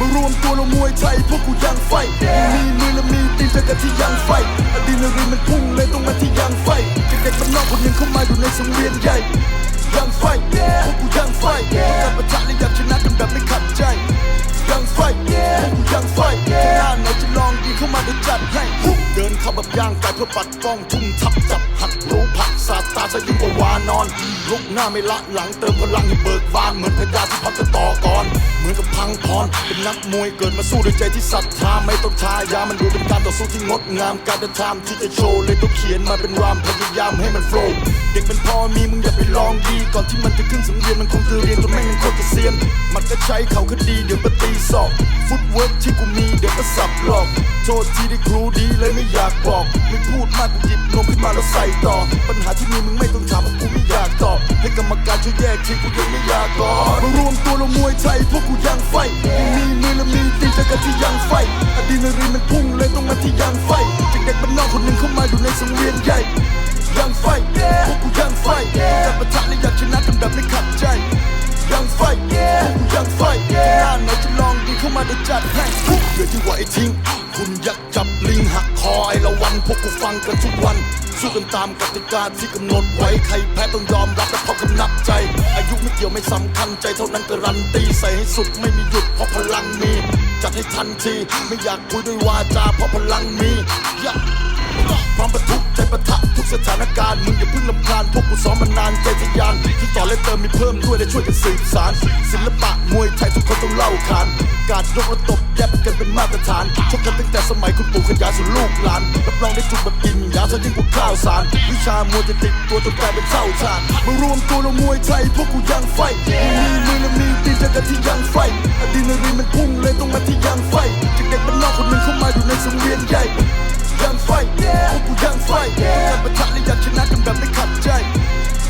มารวมตัวเรามวยไทยพวกกูยังไฟมีมือและมีตีนเจอกันที่ยังไฟอะดรีนาลีนมันพุ่งเลยต้องมาที่ยังไฟเด็กๆมันนอกคนหนึ่งเข้ามาอยู่ในสังเวียนใหญ่ยังไฟพวกกูยังไฟการประทะและอยากชนะกันแบบไม่ขัดใจยังไฟพวกกูยังไฟถ้าหน้าไหนจะลองดีเข้ามาเดี๋ยวจัดให้เดินเข้าแบบย่างกายเพื่อปัดป้องทุ่มทับจับหักรู้ผักสาตาซะยิ่งกว่าวานอน ลุกหน้าไม่ละหลังเติมพลังให้เบิกบานเหมือนพญาที่พักจะต่อก่อนเหมือนกับพังพรเป็นนักมวยเกิดมาสู้ด้วยใจที่ศรัทธาไม่ต้องทายามันดูเป็นการต่อสู้ที่งดงามการเดินทางที่จะโชว์เลยต้องเขียนมาเป็นรามพยายามให้มันโฟล์เด็กเป็นพ่อมีมึงอย่าไปลองดีก่อนที่มันจะขึ้นสังเวียนมันคงจะเรียนจนแม่งมันโคตรจะเซียนมันก็ใช้เขาคดีเดี๋ยวมาตีศอกฟุตเวิร์กที่กูมีเดี๋ยวก็สับหลอกโทษที่ได้ครูดีเลยไม่อยากบอกไม่พูดมาก ทีกูยังไม่อยากกอดมารวมตัวเรามวยไทยพวกกูยังไฟยังมีมือและมีตีจอกันที่ยังไฟอะดรีนาลีนมันพุ่งเลยต้องมาที่ยังไฟเด็กบ้านนอกคนหนึ่งเข้ามาอยู่ในสังเวียนใหญ่ยังไฟพวกกูยังไฟการประทะและอยากชนะกันแบบไม่ขัดใจยังไฟพวกกูยังไฟหน้าไหนจะลองดีเข้ามาเดี๋ยวจัดให้เหลือที่ว่าไอ้ทิ้งคุณยักษ์จับลิงหักคอไอละวันพวกกูฟังกันทุกวัน สู้กันตามกติกาที่กำหนดไว้ใครแพ้ต้องยอมรับและพอกันนับใจ อายุไม่เกี่ยวไม่สำคัญใจเท่านั้นการันตีใส่ให้สุดไม่มีหยุดเพราะพลังมีจัดให้ทันทีไม่อยากคุยด้วยวาจาเพราะพลังมียะพร้อมประทุกใจประทะทุกสถานการณ์มึงอย่าเพิ่งลำคาญพวกกูซ้อมมานานใจทะยานที่ต่อและเติมมีเพิ่มด้วยและช่วยกันสืบสารศิลปะมวยไทยทุกคนต้องเล่าขาน การยกระตบแยบกันเป็นมาตรฐานชกกันตั้งแต่สมัยคุณปู่ขยายสู่ลูกหลานรับรองได้ถูกแบบกินยาซะยิ่งกว่าข้าวสาร วิชามวยจะติดตัวจนกลายเป็นเศร้าชาญมารวมตัวเรามวยไทยพวกกูยังไฟมีมือและมีตีนเจอกันที่ยังไฟอะดรีนาลีนมันพุ่งเลยต้องมาที่ยังไฟเด็กๆบ้านนอกคนหนึ่งเข้ามาอยู่ในสังเวียนใหญ่ยังไฟพวกกูยังไฟการประทะและอยากชนะกันแบบไม่ขัดใจ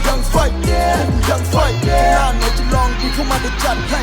ยังไฟพวกกูยังไฟหน้าไหนจะลองดีเข้ามาเดี๋ยวจัดให้